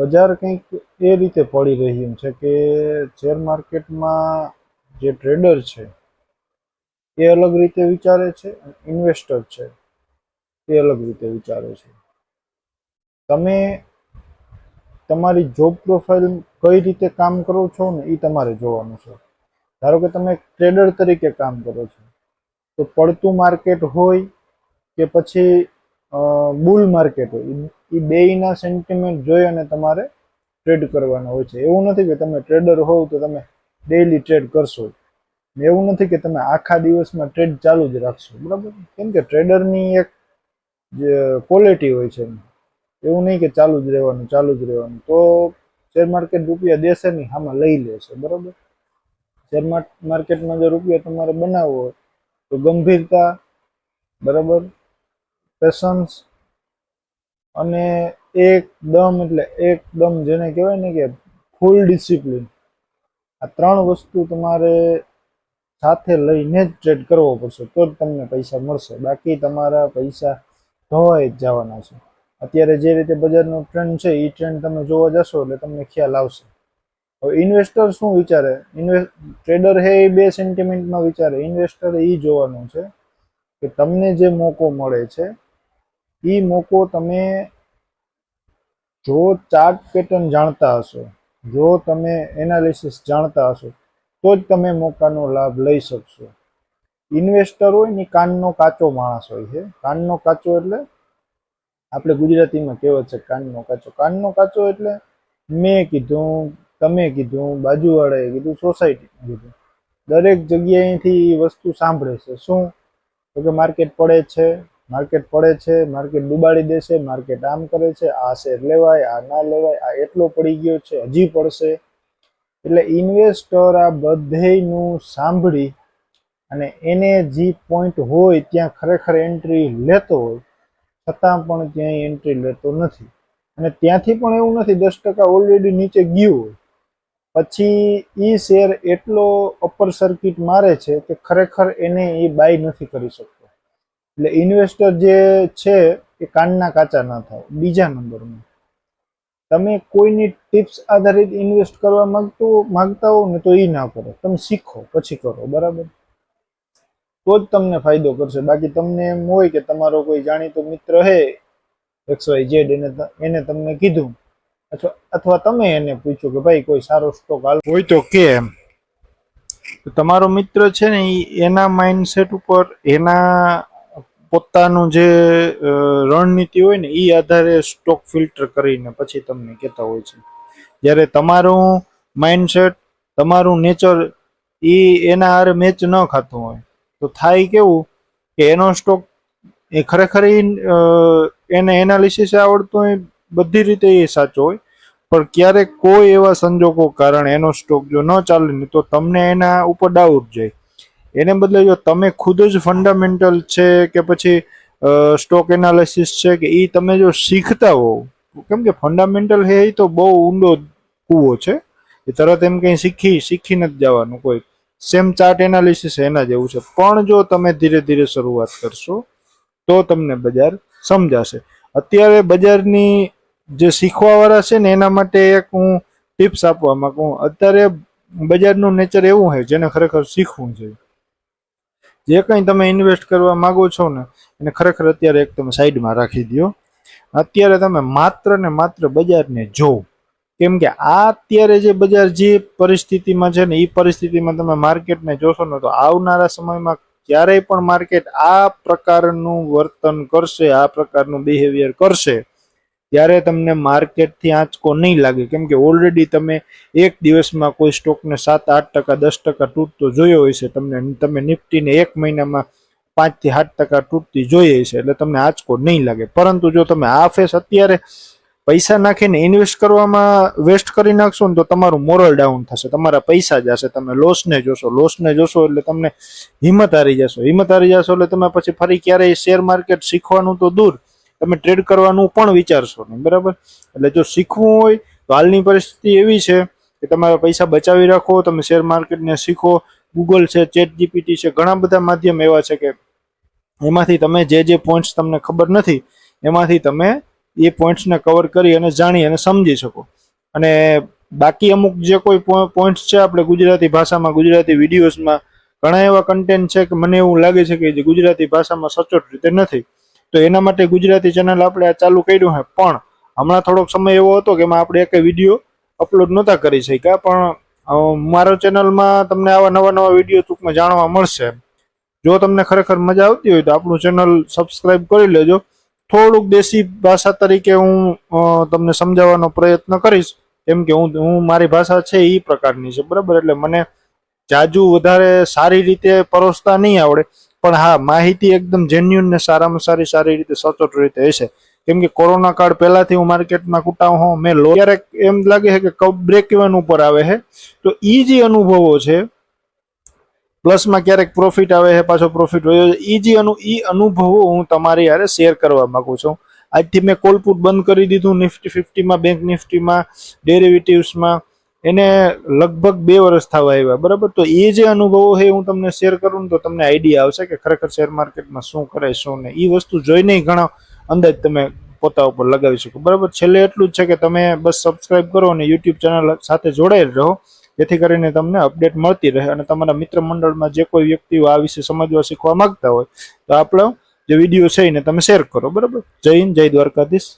બજાર કંઈક એ રીતે પડી રહ્યું છે કે શેર માર્કેટમાં જે ટ્રેડર છે, એ અલગ રીતે વિચારે છે, ઇન્વેસ્ટર છે, એ અલગ રીતે વિચારે છે. તમે તમારી જોબ પ્રોફાઇલ કઈ રીતે કામ કરો છો ને એ તમારે જોવાનું છે. ધારો કે તમે ટ્રેડર તરીકે કામ કરો છો, તો પડતું માર્કેટ હોય કે પછી બુલ માર્કેટ હોય એ બેયના સેન્ટિમેન્ટ જોઈ અને તમારે ટ્રેડ કરવાના હોય છે. એવું નથી કે તમે ટ્રેડર હોવ તો તમે ડેઈલી ટ્રેડ કરશો એવું નથી કે તમે આખા દિવસમાં ટ્રેડ ચાલુ જ રાખશો. બરાબર? કેમ કે ટ્રેડરની એક જે ક્વોલિટી હોય છે એવું નહીં કે ચાલુ જ રહેવાનું, ચાલુ જ રહેવાનું. તો શેર માર્કેટ રૂપિયા દેશે નહીં, આમાં લઈ લેશે બરાબર? શેર માર્કેટમાં જો રૂપિયા તમારે બનાવવો હોય, તો ગંભીરતા, બરાબર? પેશન્સ અને એકદમ એટલે એકદમ જેને કહેવાય ને કે ફૂલ ડિસિપ્લિન આ ત્રણ વસ્તુ તમારે સાથે લઈને જ ટ્રેડ કરવો પડશે, તો જ તમને પૈસા મળશે. બાકી તમારા પૈસા ધોવાઈ જ જવાના છે. અત્યારે જે રીતે બજારનો ટ્રેન્ડ છે એ ટ્રેન્ડ તમે જોવા જશો એટલે તમને ખ્યાલ આવશે. હવે ઇન્વેસ્ટર શું વિચારે? ઇન્વેસ્ટ ટ્રેડર હે એ બે સેન્ટિમેન્ટમાં વિચારે. ઇન્વેસ્ટર એ જોવાનું છે કે તમને જે મોકો મળે છે એ મોકો તમે જો ચાર્ટ પેટર્ન જાણતા હશો, જો તમે એનાલિસિસ જાણતા હશો, તો જ તમે મોકાનો લાભ લઈ શકશો. ઇન્વેસ્ટર હોય ને કાનનો કાચો માણસ હોય છે. કાનનો કાચો એટલે આપણે ગુજરાતીમાં કહેવત છે કાનનો કાચો. કાનનો કાચો એટલે મેં કીધું, તમે કીધું, બાજુવાળાએ કીધું, સોસાયટીમાં કીધું. દરેક જગ્યાએથી વસ્તુ સાંભળે છે. શું? તો કે માર્કેટ પડે છે. માર્કેટ પડે છે, માર્કેટ ડુબાડી દેશે માર્કેટ આમ કરે છે, આ શેર લેવાય, આ ના લેવાય, આ એટલો પડી ગયો છે, હજી પડશે. એટલે ઇન્વેસ્ટર આ બધેયનું સાંભળી અને એને જે પોઈન્ટ હોય ત્યાં ખરેખર એન્ટ્રી લેતો હોય, છતાં પણ ત્યાં એન્ટ્રી લેતો નથી. અને ત્યાંથી પણ એવું નથી, દસ ટકા ઓલરેડી નીચે ગયું હોય. પછી એ શેર એટલો અપર સર્કિટ મારે છે કે ખરેખર એને એ બાય નથી કરી શકતો. એટલે ઇન્વેસ્ટર જે છે એ કાનના કાચા ના થાય, બીજા નંબરમાં. તમે કોઈની ટિપ્સ આધારિત ઇન્વેસ્ટ કરવા માંગતો, માંગતા હો ને તો એ ના કરો. તમે શીખો, પછી કરો, બરાબર? તો જ તમને ફાયદો કરશે. બાકી તમને એમ હોય કે તમારો કોઈ જાણીતો મિત્ર હે એક્સ વાય ઝેડ એને એને તમને કીધું. અથવા અથવા તમે એને પૂછ્યું કે ભાઈ, કોઈ સારો સ્ટોક હાલ હોય તો કે એમ. તમારો મિત્ર છે ને એના માઇન્ડસેટ ઉપર, એના પોતાનું જે રણનીતિ હોય ને એ આધારે સ્ટોક ફિલ્ટર કરીને પછી તમને કહેતા હોય છે. જ્યારે તમારું માઇન્ડસેટ તમારું નેચર એ એના હારે મેચ ન ખાતું હોય, તો થાય કેવું કે એનો સ્ટોક એ ખરેખર એને એનાલિસિસ આવડતું હોય, બધી રીતે એ સાચો હોય. પણ ક્યારેક કોઈ એવા સંજોગો કારણે એનો સ્ટોક જો ન ચાલે ને, તો તમને એના ઉપર ડાઉટ જાય. એને બદલે જો તમે ખુદ જ ફંડામેન્ટલ છે કે પછી સ્ટોક એનાલિસિસ છે કે એ તમે જો શીખતા હોવ, કેમ કે ફંડામેન્ટલ હે તો બહુ ઊંડો કૂવો છે. એ તરત એમ કંઈ શીખી શીખી નથી જવાનું કોઈ. સેમ ચાર્ટ એનાલિસિસ એના જેવું છે. પણ જો તમે ધીરે ધીરે શરૂઆત કરશો, તો તમને બજાર સમજાશે. અત્યારે બજારની જે શીખવાવાળા છે ને, એના માટે એક હું ટિપ્સ આપવા માંગુ. અત્યારે બજારનું નેચર એવું છે જેને ખરેખર શીખવું છે જે કંઈ તમે ઇન્વેસ્ટ કરવા માંગો છો ને, એને ખરેખર અત્યારે એક તમે સાઈડમાં રાખી દો અત્યારે તમે માત્ર ને માત્ર બજારને જોવો કેમ કે આ અત્યારે જે બજાર જે પરિસ્થિતિમાં છે ને એ પરિસ્થિતિમાં તમે માર્કેટને જોશો ને, તો આવનારા સમયમાં ક્યારેય પણ માર્કેટ આ પ્રકારનું વર્તન કરશે, આ પ્રકારનું બિહેવિયર કરશે. ત્યારે તમને માર્કેટથી આંચકો નહીં લાગે. કેમ કે ઓલરેડી તમે એક દિવસમાં કોઈ સ્ટોકને સાત, આઠ ટકા, દસ ટકા તૂટતો જોયો હશે તમને, તમે નિફ્ટીને એક મહિનામાં પાંચથી સાત ટકા તૂટતી જોઈએ હશે એટલે તમને આંચકો નહીં લાગે. પરંતુ જો તમે આ ફેસ અત્યારે પૈસા નાખીને ઇન્વેસ્ટ કરવામાં વેસ્ટ કરી નાખશો ને તો તમારું મોરલ ડાઉન થશે. તમારા પૈસા જશે. તમે લોસને જોશો. લોસને જોશો એટલે તમને હિંમત હારી જશો. હિંમત હારી જશો એટલે તમે પછી ફરી ક્યારેય શેર માર્કેટ શીખવાનું તો દૂર. તમે ટ્રેડ કરવાનું પણ વિચારશો નહીં, બરાબર? એટલે જો શીખવું હોય, તો હાલની પરિસ્થિતિ એવી છે કે તમારા પૈસા બચાવી રાખો, તમે શેર માર્કેટને શીખો ગૂગલ છે ચેટ જીપીટી છે, ઘણા બધા માધ્યમ એવા છે કે એમાંથી તમે જે જે પોઈન્ટ્સ તમને ખબર નથી, એમાંથી તમે એ પોઈન્ટ્સને કવર કરી અને જાણી અને સમજી શકો. અને બાકી અમુક જે કોઈ પોઈન્ટ્સ છે, આપણે ગુજરાતી ભાષામાં, ગુજરાતી વિડીયોઝમાં ઘણા એવા કન્ટેન્ટ છે કે મને એવું લાગે છે કે જે ગુજરાતી ભાષામાં સચોટ રીતે નથી. તો એના માટે ગુજરાતી ચેનલ આપણે આ ચાલુ કર્યું છે પણ હમણાં થોડોક સમય એવો હતો કે એમાં આપણે એક વીડિયો અપલોડ નહોતા કરી શક્યા. પણ મારો ચેનલમાં તમને આવા નવા નવા વીડિયો ટૂંકમાં જાણવા મળશે. જો તમને ખરેખર મજા આવતી હોય તો આપણું ચેનલ સબસ્ક્રાઈબ કરી લેજો. થોડુંક દેશી ભાષા તરીકે હું તમને સમજાવવાનો પ્રયત્ન કરીશ. કેમ કે હું હું, મારી ભાષા છે એ પ્રકારની છે. બરાબર? એટલે મને જાજુ વધારે સારી રીતે પરોસતા નહીં આવડે. પણ હા, માહિતી એકદમ જેન્યુન ને સારામાં સારી સારી રીતે સચોટ રીતે હશે કેમ કે કોરોના કાળ પહેલાથી હું માર્કેટમાં કુટાઉ હોઉં મેં લો ક્યારેક એમ લાગે છે કે કપ બ્રેક ઇવન ઉપર આવે છે. તો એ જે અનુભવો છે, પ્લસમાં ક્યારેક પ્રોફિટ આવે છે, પાછો પ્રોફિટ હોય એ જે અનુ એ અનુભવો હું તમારી યારે શેર કરવા માગું છું. આજથી મેં કોલપુટ બંધ કરી દીધું નિફ્ટી ફિફ્ટીમાં બેંક નિફ્ટીમાં ડેરિવેટિવ્સમાં એને લગભગ બે વર્ષ થવા આવ્યા, બરાબર? તો એ જે અનુભવો છે હું તમને શેર કરું તો તમને આઈડિયા આવશે કે ખરેખર શેર માર્કેટમાં શું કરાય શું નહીં. એ વસ્તુ જોઈને ઘણા અંદાજ તમે પોતા ઉપર લગાવી શકો, બરાબર? છેલ્લે એટલું જ છે કે તમે બસ સબસ્ક્રાઇબ કરો અને યુટ્યુબ ચેનલ સાથે જોડાયેલ રહો, જેથી કરીને તમને અપડેટ મળતી રહે અને તમારા મિત્ર મંડળમાં જે કોઈ વ્યક્તિઓ આ વિશે સમજવા શીખવા માંગતા હોય, તો આપણો જે વીડિયો છે એને તમે શેર કરો, બરાબર? જય હિન્દ, જય દ્વારકાધીશ.